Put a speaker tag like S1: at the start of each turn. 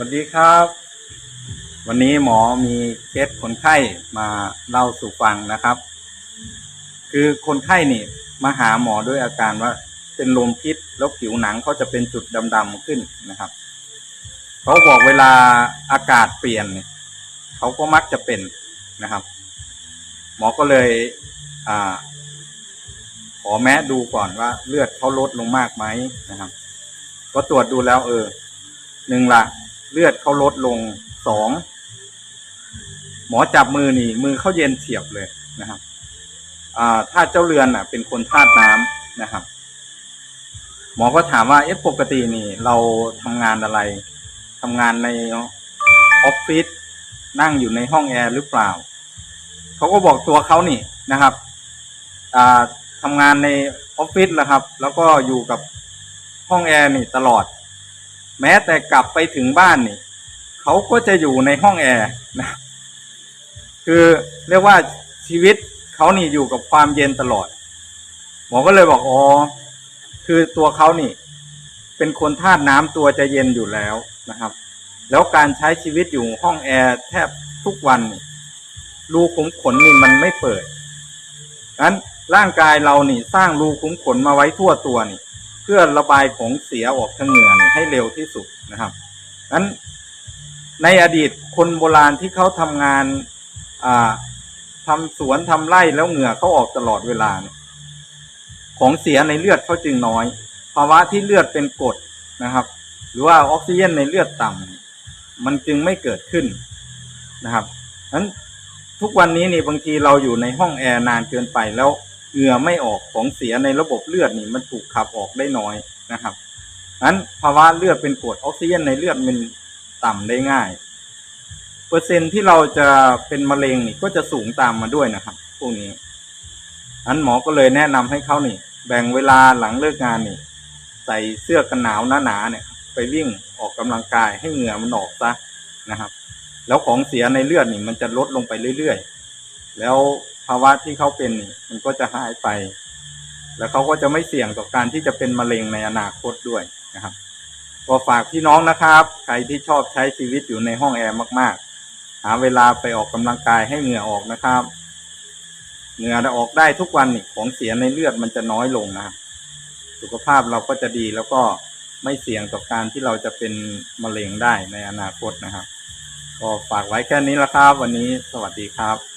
S1: วัสดีครับ วันนี้หมอมีเคสคนไข้มาเล่าสู่ฟังนะครับ คือคนไข้นี่มาหาหมอด้วยอาการว่าเป็นลมพิษแล้วผิวหนังเขาจะเป็นจุดดำๆขึ้นนะครับเขาบอกเวลาอากาศเปลี่ยนเขาก็มักจะเป็นนะครับ หมอก็เลยอ่าขอแม้ดูก่อนว่าเลือดเขาลดลงมากไหมนะครับ ก็ตรวจดูแล้วเออหนึ่งละ เลือดเขาลดลงสองหมอจับมือนี่ มือเขาเย็นเฉียบเลยนะครับ อ่าถ้าเจ้าเรือนอะ เป็นคนธาตุน้ำนะครับ หมอก็ถามว่าเอ๊ะปกตินี่ เราทำงานอะไรทำงานในออฟฟิศนั่งอยู่ในห้องแอร์หรือเปล่าเขาก็บอกตัวเขานี่นะครับ อ่าทำงานในออฟฟิศแหละครับ แล้วก็อยู่กับห้องแอร์นี่ตลอด แม้แต่กลับไปถึงบ้านนี่เขาก็จะอยู่ในห้องแอร์นะคือเรียกว่าชีวิตเขานี่อยู่กับความเย็นตลอด หมอก็เลยบอกอ๋อคือตัวเขานี่ เป็นคนธาตุน้ำตัวจะเย็นอยู่แล้วนะครับ แล้วการใช้ชีวิตอยู่ห้องแอร์แทบทุกวันนี่รูขุมขนนี่มันไม่เปิดงั้นร่างกายเรานี่สร้างรูขุมขนมาไว้ทั่วตัวนี่ พื่อระบายของเสียออกทางเหงื่อให้เร็วที่สุดนะครับงั้นในอดีตคนโบราณที่เขาทำงานอ่าทำสวนทำไร่แล้วเหงื่อเขาออกตลอดเวลา ของเสียในเลือดเขาจึงน้อย ภาวะที่เลือดเป็นกรดนะครับ หรือว่าออกซิเจนในเลือดต่ำมันจึงไม่เกิดขึ้นนะครับนั้นทุกวันนี้นี่บางทีเราอยู่ในห้องแอร์นานเกินไปแล้ว เหงื่อไม่ออกของเสียในระบบเลือดนี่มันถูกขับออกได้น้อยนะครับนั้นภาวะเลือดเป็นกรดออกซิเจนในเลือดมันต่ำได้ง่าย เปอร์เซ็นที่เราจะเป็นมะเร็งนี่ก็จะสูงตามมาด้วยนะครับพวกนี้อันหมอก็เลยแนะนำให้เขานี่แบ่งเวลาหลังเลิกงานนี่ ใส่เสื้อกันหนาวหนาๆเนี่ย ไปวิ่งออกกำลังกายให้เหงื่อมันออกซะนะครับ แล้วของเสียในเลือดนี่มันจะลดลงไปเรื่อยๆ แล้ว ภาวะที่เขาเป็นมันก็จะหายไป แล้วเขาก็จะไม่เสี่ยงต่อการที่จะเป็นมะเร็งในอนาคตด้วยนะครับก็ฝากพี่น้องนะครับ ใครที่ชอบใช้ชีวิตอยู่ในห้องแอร์มาก ๆ หาเวลาไปออกกำลังกายให้เหงื่อออกนะครับ เหงื่อออกได้ทุกวันนี่ของเสียในเลือดมันจะน้อยลงนะครับสุขภาพเราก็จะดีแล้วก็ไม่เสี่ยงต่อการที่เราจะเป็นมะเร็งได้ในอนาคตนะครับ ก็ฝากไว้แค่นี้ละครับ วันนี้สวัสดีครับ